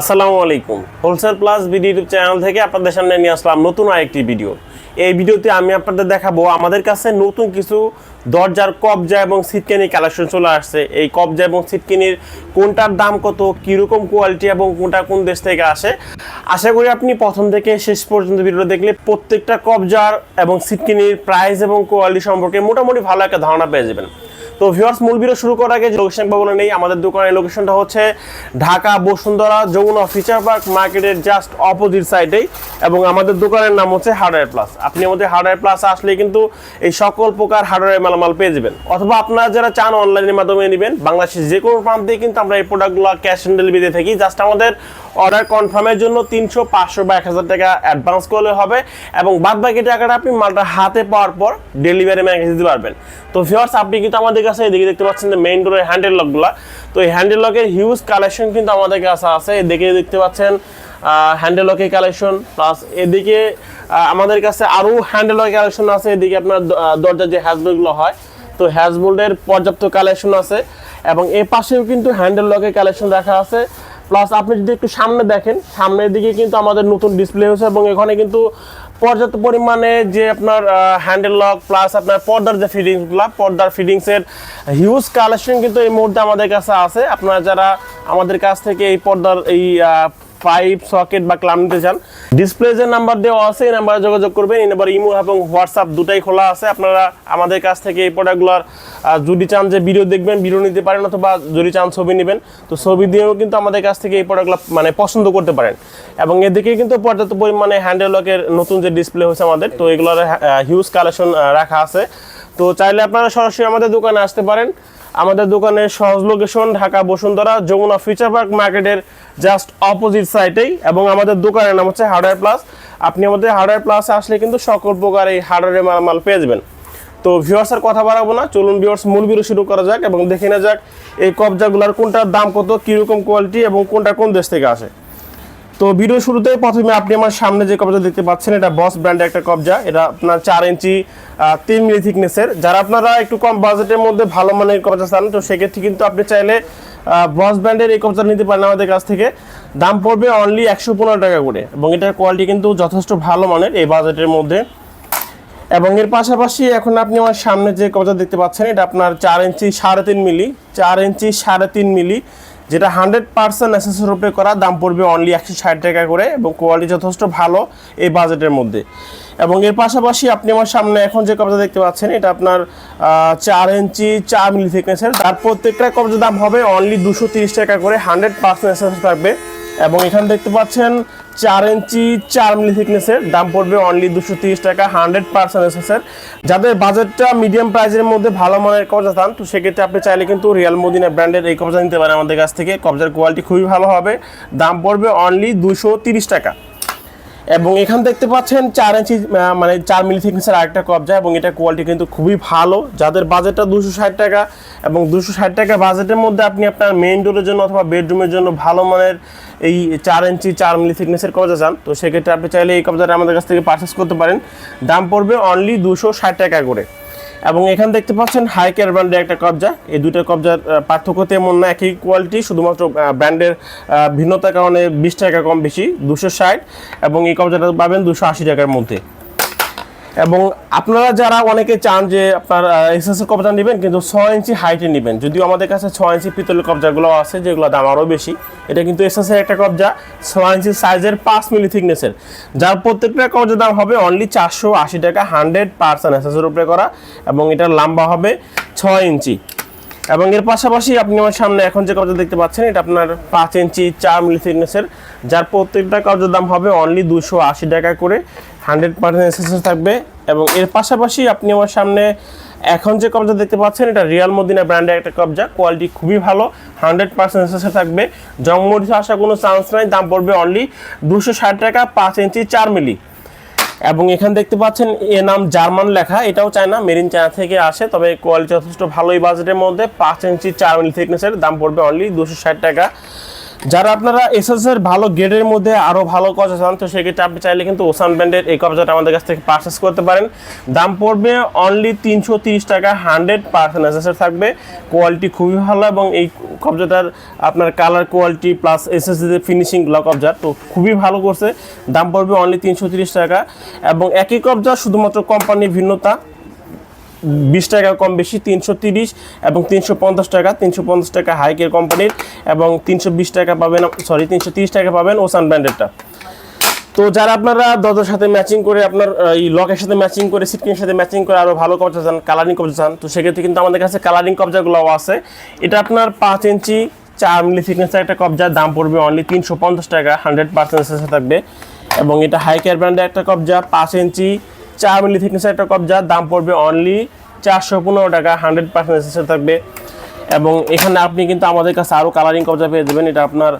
আসসালামু আলাইকুম। Wholesale plus BD YouTube channel থেকে আপনাদের সামনে নিয়ে আসলাম নতুন আরেকটি ভিডিও এই ভিডিওতে আমি আপনাদের দেখাবো আমাদের কাছে নতুন কিছু দরজার কবজা এবং সিটকেনি কালেকশন চলে আসছে। এই কবজা এবং সিটকেনির কোনটার দাম কত, কীরকম কোয়ালিটি এবং কোনটা কোন দেশ থেকে আসে? আশা করি আপনি প্রথম থেকে শেষ পর্যন্ত ভিডিও দেখলে প্রত্যেকটা কবজার এবং সিটকেনির প্রাইস এবং কোয়ালিটি সম্পর্কে মোটামুটি ভালো একটা ধারণা পেয়ে যাবেন। তো ভিউয়ার্স মূল ভিডিও শুরু করার আগে লোকেশন পাবো নেই, আমাদের দোকানের লোকেশনটা হচ্ছে ঢাকা বসুন্ধরা যমুনা ফিচার পার্ক মার্কেটের জাস্ট অপোজিট সাইডেই এবং আমাদের দোকানের নাম হচ্ছে হার্ডওয়্যার প্লাস আপনি আমাদের হার্ডওয়্যার প্লাস আসলে কিন্তু এই সকল প্রকার হার্ডওয়্যার মালামাল পেয়ে যাবেন। অথবা আপনারা যারা চান অনলাইনের মাধ্যমে নেবেন, বাংলাদেশের যে কোনো প্রান্তে কিন্তু আমরা এই প্রোডাক্টগুলো ক্যাশ অন ডেলিভারিতে থাকি। জাস্ট আমাদের অর্ডার কনফার্মের জন্য তিনশো, পাঁচশো বা এক হাজার টাকা অ্যাডভান্স করলে হবে, এবং বাদ বাকি টাকাটা আপনি মালটা হাতে পাওয়ার পর ডেলিভারি ম্যানেজ দিতে পারবেন। তো ভিউয়ার্স আপনি কিন্তু আমাদের কাছে এদিকে দেখতে পাচ্ছেন যে মেইন ডোরের হ্যান্ডেল লকগুলো তো এই হ্যান্ডেল লকের হিউজ কালেকশন কিন্তু আমাদের কাছে আছে। এদিকে দেখতে পাচ্ছেন হ্যান্ডেল লকের কালেকশন প্লাস এদিকে আমাদের কাছে আরও হ্যান্ডেল লকের কালেকশন আছে। এদিকে আপনার দরজার যে হ্যাজবোল্ডগুলো হয়, তো হ্যাজবোল্ডের পর্যাপ্ত কালেকশন আছে। এবং এ পাশেও কিন্তু হ্যান্ডেল লকের কালেকশন রাখা আছে। প্লাস আপনি যদি একটু সামনে দেখেন, সামনের দিকে কিন্তু আমাদের নতুন ডিসপ্লে হয়েছে এবং এখানে কিন্তু পর্যাপ্ত পরিমাণে যে আপনার হ্যান্ডেল লক প্লাস আপনার পর্দার যে ফিটিংসগুলো পর্দার ফিটিংসের হিউজ কালেকশন কিন্তু এই মুহূর্তে আমাদের কাছে আছে। আপনারা যারা আমাদের কাছ থেকে এই পর্দার এই পাইপ সকেট বা ক্লাম নিতে চান ডিসপ্লে যে নাম্বার দেওয়া আছে, এই নাম্বারে যোগাযোগ করবেন। এই নাম্বার ইমো এবং হোয়াটসঅ্যাপ দুটাই খোলা আছে। আপনারা আমাদের কাছ থেকে এই প্রোডাক্টগুলোর যদি চান যে ভিডিও দেখবেন ভিডিও নিতে পারেন অথবা যদি চান ছবি নেবেন, তো ছবি দিয়েও কিন্তু আমাদের কাছ থেকে এই প্রোডাক্টগুলো মানে পছন্দ করতে পারেন। এবং এদিকে কিন্তু পর্যাপ্ত পরিমাণে হ্যান্ডেল লকের নতুন যে ডিসপ্লে হয়েছে আমাদের, তো এগুলোর হিউজ কালেকশন রাখা আছে। তো চাইলে আপনারা সরাসরি আমাদের দোকানে আসতে পারেন। আমাদের দোকানের সহজ location Dhaka Bashundhara, Jamuna future park মার্কেটের জাস্ট অপোজিট সাইটেই এবং আমাদের দোকানের নাম হচ্ছে হার্ডওয়্যার প্লাস আপনি আমাদের হার্ডওয়্যার প্লাসে আসলে কিন্তু সকল প্রকার এই হার্ডওয়্যারের মালামাল পেয়ে যাবেন। তো ভিউয়ার্সের কথা বাড়াবো না, চলুন ভিউয়ার্স মূল ভিডিও শুরু করা যাক এবং দেখে না যাক এই কবজাগুলোর কোনটার দাম কত, কীরকম কোয়ালিটি এবং কোনটা কোন দেশ থেকে আসে। তো ভিডিও শুরুতে প্রথমে আপনি আমার সামনে যে কবজা দেখতে পাচ্ছেন, এটা বস ব্র্যান্ডের একটা কবজা। এটা আপনার চার ইঞ্চি তিন মিলি থিকনেসের যারা আপনারা একটু কম বাজেটের মধ্যে ভালো মানের কবজা চান, তো সেক্ষেত্রে কিন্তু আপনি চাইলে বস ব্র্যান্ডের এই কবজা নিতে পারেন আমাদের কাছ থেকে। দাম পড়বে অনলি একশো পনেরো টাকা করে এবং এটার কোয়ালিটি কিন্তু যথেষ্ট ভালো মানের এই বাজেটের মধ্যে। এবং এর পাশাপাশি এখন আপনি আমার সামনে যে কবজা দেখতে পাচ্ছেন, এটা আপনার চার ইঞ্চি সাড়ে তিন মিলি চার ইঞ্চি সাড়ে তিন মিলি যেটা হান্ড্রেড পার্সেন্ট অ্যাসেসের উপরে করা, দাম পড়বে অনলি একশো ষাট টাকা করে এবং কোয়ালিটি যথেষ্ট ভালো এই বাজেটের মধ্যে। এবং এর পাশাপাশি আপনি আমার সামনে এখন যে কবজা দেখতে পাচ্ছেন, এটা আপনার চার ইঞ্চি, চার মিলি থিকনেসের তার প্রত্যেকটা কবজার দাম হবে অনলি দুশো তিরিশ টাকা করে হান্ড্রেড পার্সেন্ট এসএস থাকবে। এবং এখানে দেখতে পাচ্ছেন চার ইঞ্চি, চার মিলি থিকনেসের দাম পড়বে অনলি দুশো তিরিশ টাকা হান্ড্রেড পার্সেন্ট এসএসের যাদের বাজেটটা মিডিয়াম প্রাইসের মধ্যে ভালো মানের কবজা চান, তো সেক্ষেত্রে আপনি চাইলে কিন্তু রিয়াল মদিনা ব্র্যান্ডের এই কবজা নিতে পারেন আমাদের কাছ থেকে। কবজার কোয়ালিটি খুবই ভালো হবে। দাম পড়বে অনলি দুশো তিরিশ টাকা। এবং এখান দেখতে পাচ্ছেন চার ইঞ্চি মানে চার মিলি থিকনেসের আরেকটা কবজা এবং এটা কোয়ালিটি কিন্তু খুবই ভালো। যাদের বাজেটটা দুশো ষাট টাকা এবং দুশো ষাট টাকা বাজেটের মধ্যে আপনি আপনার মেইন ডোরের জন্য অথবা বেডরুমের জন্য ভালো মানের এই চার ইঞ্চি, চার মিলি থিকনেসের কবজা চান, তো সেক্ষেত্রে আপনি চাইলে এই কবজাটা আমাদের কাছ থেকে পারচেস করতে পারেন। দাম পড়বে অনলি দুশো ষাট টাকা করে। এবং এখানে দেখতে পাচ্ছেন হাই কেয়ার ব্র্যান্ডের একটা কবজা। এই দুটা কবজার পার্থক্য তেমন না, একই কোয়ালিটি শুধুমাত্র ব্র্যান্ডের ভিন্নতার কারণে বিশ টাকা কম বেশি, দুশো ষাট, এবং এই কবজাটা পাবেন দুশো আশি টাকার মধ্যে। এবং আপনারা যারা অনেকে চান যে আপনার এসএস কবজা নেবেন, কিন্তু ছয় ইঞ্চি হাইটে নেবেন। যদিও আমাদের কাছে ছয় ইঞ্চি পিতলের কবজাগুলো আছে যেগুলো দাম আরও বেশি। এটা কিন্তু এসএস এর একটা কবজা, ছয় ইঞ্চি সাইজের পাঁচ মিলি থিকনেসের যার প্রত্যেকটা কবজার দাম হবে অনলি চারশো আশি টাকা হান্ড্রেড পার্সেন্ট এসএসের উপরে করা, এবং এটার লম্বা হবে ছয় ইঞ্চি। এবং এর পাশাপাশি আপনি আমার সামনে এখন যে কবজা দেখতে পাচ্ছেন, এটা আপনার পাঁচ ইঞ্চি চার মিলি থিকনেসের যার প্রত্যেকটা কবজার দাম হবে অনলি দুশো আশি টাকা করে। হান্ড্রেড পার্সেন্ট এসএসএস থাকবে এবং এর পাশাপাশি আপনি আমার সামনে এখন যে কবজা দেখতে পাচ্ছেন, এটা রিয়াল মদিনা ব্র্যান্ডের একটা কবজা। কোয়ালিটি খুবই ভালো, হান্ড্রেড পার্সেন্ট এসএসএস থাকবে। জংমরিচে আসার কোনো চান্স নাই, দাম পড়বে অনলি দুশো ষাট টাকা, পাঁচ ইঞ্চি চার মিলি। এবং এখানে দেখতে পাচ্ছেন এ নাম জার্মান লেখা, এটাও চায়না মেরিন চায়না থেকে আসে, তবে কোয়ালিটি যথেষ্ট ভালোই বাজেটের মধ্যে, পাঁচ ইঞ্চি চার মিলি থিকনেসের দাম পড়বে অনলি দুশো ষাট টাকা। যারা আপনারা এসএস এর ভালো গ্রেডের মধ্যে আরও ভালো কবজা চান তো সেক্ষেত্রে আপনি চাইলে কিন্তু ওসান ব্র্যান্ডের এই কবজাটা আমাদের কাছ থেকে পারচেস করতে পারেন। দাম পড়বে অনলি তিনশো তিরিশ টাকা হান্ড্রেড পার্সেন্ট এসএস থাকবে। কোয়ালিটি খুবই ভালো এবং এই কবজাটার আপনার কালার কোয়ালিটি প্লাস এসএস ফিনিশিংগুলো কবজা তো খুবই ভালো করছে দাম পড়বে অনলি তিনশো তিরিশ টাকা এবং একই কবজা শুধুমাত্র কোম্পানির ভিন্নতা। বিশ টাকা কম বেশি, তিনশো তিরিশ এবং তিনশো পঞ্চাশ টাকা, তিনশো পঞ্চাশ টাকা হাইকের কোম্পানির এবং তিনশো বিশ টাকা পাবেন সরি তিনশো তিরিশ টাকা পাবেন ওসান ব্র্যান্ডেডটা তো যারা আপনারা দরজার সাথে ম্যাচিং করে আপনার এই লকের সাথে ম্যাচিং করে সিটকিনের সাথে ম্যাচিং করে আরও ভালো কবজা চান কালারিং কবজা চান, তো সেক্ষেত্রে কিন্তু আমাদের কাছে কালারিং কবজাগুলোও আছে। এটা আপনার পাঁচ ইঞ্চি চার মিলি থিকনেসের একটা কবজার দাম পড়বে অনলি তিনশো পঞ্চাশ টাকা হান্ড্রেড পার্সেন্ট থাকবে। এবং এটা হাইকেয়ার ব্র্যান্ডের একটা কবজা, পাঁচ ইঞ্চি চার মিলি থিকনেসের একটা কবজা দাম পড়বে অনলি চারশো পনেরো টাকা হান্ড্রেড পার্সেন্ট থাকবে। এবং এখানে আপনি কিন্তু আমাদের কাছে আরও কালারিং কবজা পেয়ে দেবেন এটা আপনার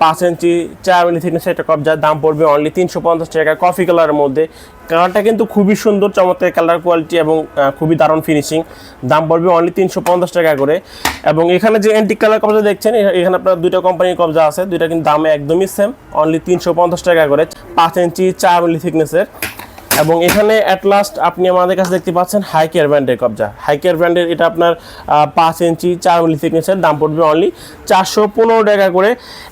পাঁচ ইঞ্চি চার মিলি থিকনেসের একটা কবজার দাম পড়বে অনলি তিনশো পঞ্চাশ টাকা কফি কালারের মধ্যে। কালারটা কিন্তু খুবই সুন্দর, চমৎকার কালার কোয়ালিটি এবং খুবই দারুণ ফিনিশিং দাম পড়বে অনলি তিনশো পঞ্চাশ টাকা করে। এবং এখানে যে অ্যান্টিক কালার কবজা দেখছেন এখানে আপনার দুইটা কোম্পানির কবজা আছে, দুইটা কিন্তু দামে একদমই সেম অনলি তিনশো পঞ্চাশ টাকা করে। পাঁচ ইঞ্চি চার মিলি থিকনেসের এবং এখানে অ্যাট লাস্ট আপনি আমাদের কাছে দেখতে পাচ্ছেন হাই কেয়ার ব্র্যান্ডের কবজা। হাই কেয়ার ব্র্যান্ডের এটা আপনার পাঁচ ইঞ্চি, চার মিলি থিকনেসের দাম পড়বে অনলি চারশো পনেরো টাকা করে।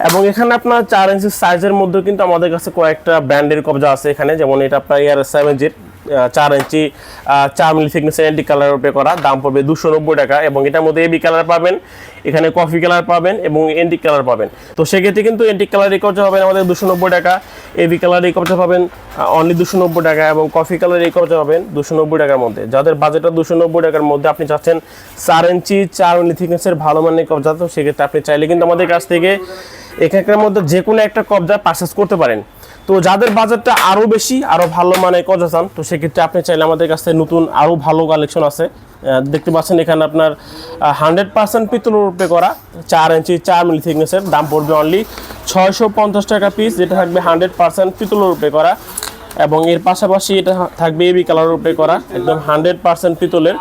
এবং এখানে আপনার চার ইঞ্চি সাইজের মধ্যে কিন্তু আমাদের কাছে কয়েকটা ব্র্যান্ডের কবজা আছে এখানে, যেমন এটা আপনার ইয়ার সেভেন জির চার ইঞ্চি চার মিলি থিকনেসের অ্যান্টি কালার উপরে করা। দাম পড়বে দুশো নব্বই টাকা এবং এটার মধ্যে এবি কালার পাবেন, এখানে কফি কালার পাবেন এবং এন্টিক কালার পাবেন। তো সেক্ষেত্রে কিন্তু এন্টিক কালার কবজা পাবেন আমাদের দুশো নব্বই টাকা এবি কালার কবজা পাবেন অনলি দুশো নব্বই টাকা এবং কফি কালার কবজা পাবেন দুশো নব্বই টাকার মধ্যে। যাদের বাজেটটা দুশো নব্বই টাকার মধ্যে আপনি চাচ্ছেন, চার ইঞ্চি, চার মিলি থিকনেসের ভালো মানের কবজা তো সেক্ষেত্রে আপনি চাইলে কিন্তু আমাদের কাছ থেকে এখানকার মধ্যে যে কোনো একটা কবজা পারচেস করতে পারেন। তো যাদের বাজেটটা আরও বেশি আরও ভালো মানে কজা চান, তো সেক্ষেত্রে আপনি চাইলে আমাদের কাছে নতুন আরও ভালো কালেকশন আছে। দেখতে পাচ্ছেন এখানে আপনার হান্ড্রেড পার্সেন্ট পিতলের উপরে করা, চার ইঞ্চি চার মিলি থিকনেসের দাম পড়বে অনলি ছয়শো পঞ্চাশ টাকা পিস যেটা থাকবে হান্ড্রেড পার্সেন্ট পিতলের উপরে করা। এবং এর পাশাপাশি এটা থাকবে এবি কালারের উপরে করা, একদম হান্ড্রেড পার্সেন্ট পিতলের।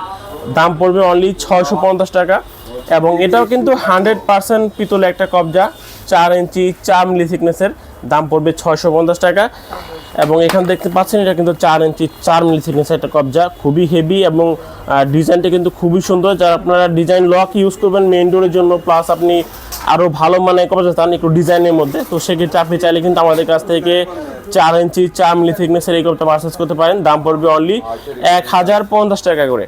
দাম পড়বে অনলি ছয়শো পঞ্চাশ টাকা। এবং এটাও কিন্তু হান্ড্রেড পার্সেন্ট পিতলে একটা কবজা। চার ইঞ্চি চার মিলি থিকনেসের দাম পড়বে ছয়শো পঞ্চাশ টাকা। এবং এখানে দেখতে পাচ্ছেন, এটা কিন্তু চার ইঞ্চি চার মিলি থিকনেসের একটা কবজা। খুবই হেভি এবং ডিজাইনটা কিন্তু খুবই সুন্দর। যারা আপনারা ডিজাইন লক ইউজ করবেন মেইন ডোরের জন্য প্লাস আপনি আরও ভালো মানে কবজা চান একটু ডিজাইনের মধ্যে, তো সেক্ষেত্রে আপনি চাইলে কিন্তু আমাদের কাছ থেকে চার ইঞ্চি চার মিলি থিকনেসের এই কবটা পারচেস করতে পারেন। দাম পড়বে অনলি এক হাজার পঞ্চাশ টাকা করে।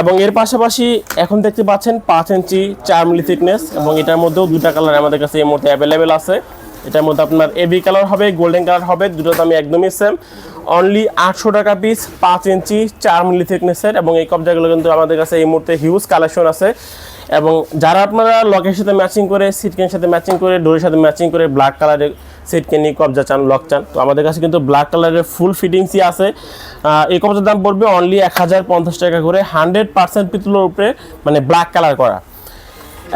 এবং এর পাশাপাশি এখন দেখতে পাচ্ছেন পাঁচ ইঞ্চি চার মিলি থিকনেস এবং এটার মধ্যেও দুটা কালার আমাদের কাছে এই মুহূর্তে অ্যাভেলেবেল আছে। এটার মধ্যে আপনার এবি কালার হবে গোল্ডেন কালার হবে, দুটো দামই একদমই সেম অনলি আটশো টাকা পিস পাঁচ ইঞ্চি চার মিলি থিকনেসের এবং এই কবজাগুলো কিন্তু আমাদের কাছে এই মুহূর্তে হিউজ কালেকশন আছে। এবং যারা আপনারা লকের সাথে ম্যাচিং করে সিটকের সাথে ম্যাচিং করে ডোরের সাথে ম্যাচিং করে ব্ল্যাক কালারের সেটকে নিয়ে কবজা চান, লক চান। তো আমাদের কাছে কিন্তু ব্ল্যাক কালারের ফুল ফিটিংসই আছে। এই কবজার দাম পড়বে অনলি এক হাজার পঞ্চাশ টাকা করে হান্ড্রেড পার্সেন্ট পিতলের উপরে মানে ব্ল্যাক কালার করা।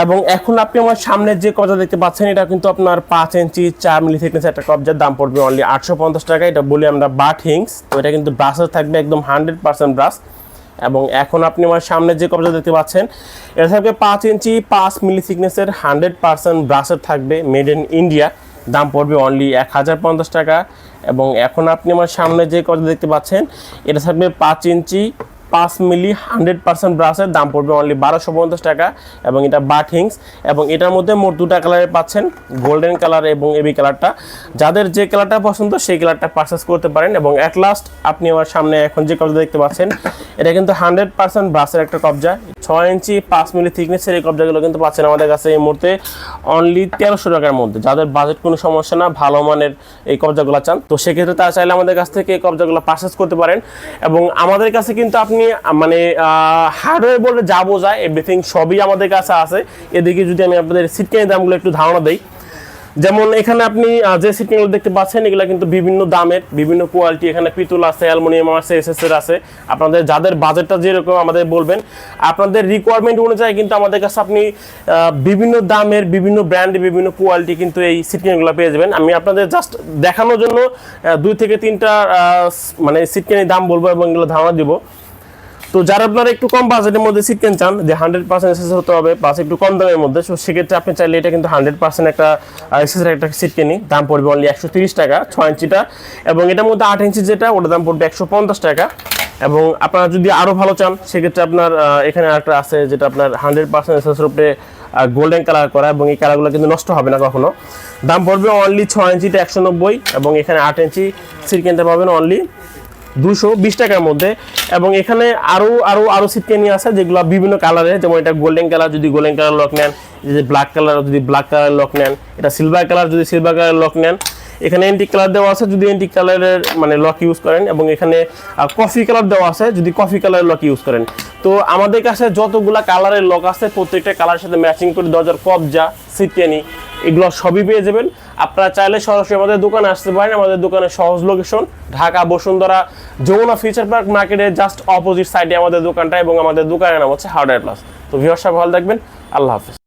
এবং এখন আপনি আমার সামনে যে কবজা দেখতে পাচ্ছেন, এটা কিন্তু আপনার পাঁচ ইঞ্চি, চার মিলি থিকনেস একটা কবজার দাম পড়বে অনলি আটশো পঞ্চাশ টাকা। এটা বলি আমরা বাট হিংস তো এটা কিন্তু ব্রাশের থাকবে, একদম হান্ড্রেড পার্সেন্ট ব্রাশ এবং এখন আপনি আমার সামনে যে কবজা দেখতে পাচ্ছেন, এটা থাকবে পাঁচ ইঞ্চি, পাঁচ মিলি থিকনেসের হান্ড্রেড পার্সেন্ট ব্রাশের থাকবে মেড ইন ইন্ডিয়া দাম পড়বে অনলি এক হাজার পঞ্চাশ টাকা। এবং এখন আপনি আমার সামনে যে কথা দেখতে পাচ্ছেন, এটা থাকবে পাঁচ ইঞ্চি পাঁচ মিলি হান্ড্রেড পার্সেন্ট ব্রাশের দাম পড়বে অনলি বারোশো পঞ্চাশ টাকা এবং এটা বাথিংস এবং এটার মধ্যে মোট দুটা কালারে পাচ্ছেন গোল্ডেন কালার এবং এবি কালারটা যাদের যে কালারটা পছন্দ, সেই কালারটা পারচেস করতে পারেন এবং অ্যাট লাস্ট আপনি আমার সামনে এখন যে কবজা দেখতে পাচ্ছেন, এটা কিন্তু হান্ড্রেড পার্সেন্ট ব্রাশের একটা কবজা ছয় ইঞ্চি, পাঁচ মিলি থিকনেসের এই কবজাগুলো কিন্তু পাচ্ছেন আমাদের কাছে এই মুহূর্তে অনলি তেরোশো টাকার মধ্যে। যাদের বাজেট কোনো সমস্যা না, ভালো মানের এই কবজাগুলো চান, তো সেক্ষেত্রে তারা চাইলে আমাদের কাছ থেকে এই কবজাগুলো পারচেস করতে পারেন। এবং আমাদের কাছে কিন্তু আপনি আহ, মানে হার্ডওয়্যার বলে যা বোঝায় এভরিথিং সবই আমাদের কাছে আছে। এদিকে যদি আমি আপনাদের সিটকানি দামগুলো একটু ধারণা দিই। যেমন এখানে আপনি যে সিটগুলো দেখতে পাচ্ছেন এগুলো কিন্তু বিভিন্ন দামের বিভিন্ন কোয়ালিটি এখানে পিতল আছে অ্যালুমিনিয়াম আছে এসএস এর আছে। আপনাদের যাদের বাজেটটা যেরকম আমাদের বলবেন আপনাদের রিকোয়ারমেন্ট অনুযায়ী কিন্তু আমাদের কাছে আপনি বিভিন্ন দামের বিভিন্ন ব্র্যান্ডের বিভিন্ন কোয়ালিটি কিন্তু এই সিটকেনগুলো পেয়ে যাবেন। আমি আপনাদের জাস্ট দেখানোর জন্য দুই থেকে তিনটা মানে সিটকেনের দাম বলব এবং এগুলো ধারণা দিব। তো যারা আপনারা একটু কম বাজেটের মধ্যে কিনতে চান, যে হান্ড্রেড পার্সেন্ট এসেস হতে হবে প্লাস একটু কম দামের মধ্যে তো সেক্ষেত্রে আপনি চাইলে এটা কিন্তু হান্ড্রেড পার্সেন্ট একটা এসেসের একটা সিট কিনি দাম পড়বে অনলি একশো তিরিশ টাকা, ছয় ইঞ্চিটা, এবং এটার মধ্যে আট ইঞ্চি যেটা, ওটার দাম পড়বে একশো পঞ্চাশ টাকা। এবং আপনারা যদি আরও ভালো চান, সেক্ষেত্রে আপনার এখানে একটা আছে যেটা আপনার হান্ড্রেড পার্সেন্ট এসেসের উপরে গোল্ডেন কালার করা, এবং এই কালারগুলো কিন্তু নষ্ট হবে না কখনো। দাম পড়বে অনলি ছয় ইঞ্চিটা একশো নব্বই, এবং এখানে আট ইঞ্চি সিট কিনতে পাবেন অনলি দুশো বিশ টাকার মধ্যে। এবং এখানে আরও আরও আরও সিটকেনি আছে যেগুলো বিভিন্ন কালারে যেমন এটা গোল্ডেন কালার যদি গোল্ডেন কালার লক নেন যে ব্ল্যাক কালার যদি ব্ল্যাক কালার লক নেন, এটা সিলভার কালার যদি সিলভার কালার লক নেন, এখানে এন্টিক কালার দেওয়া আছে যদি এন্টিক কালারের মানে লক ইউজ করেন, এবং এখানে কফি কালার দেওয়া আছে যদি কফি কালারের লক ইউজ করেন। তো আমাদের কাছে যতগুলা কালারের লক আছে, প্রত্যেকটা কালারের সাথে ম্যাচিং করে দরজার কবজা সিটকেনি এগুলো সবই পেয়ে যাবেন। আপনারা চাইলে সরাসরি আমাদের দোকানে আসতে পারেন। আমাদের দোকানের সহজ location Dhaka Bashundhara Jamuna future park মার্কেটের জাস্ট অপোজিট সাইডে আমাদের দোকানটা এবং আমাদের দোকানের নাম হচ্ছে হার্ডওয়্যার প্লাস তো ভিউয়ার সব ভালো থাকবেন। আল্লাহ হাফিজ।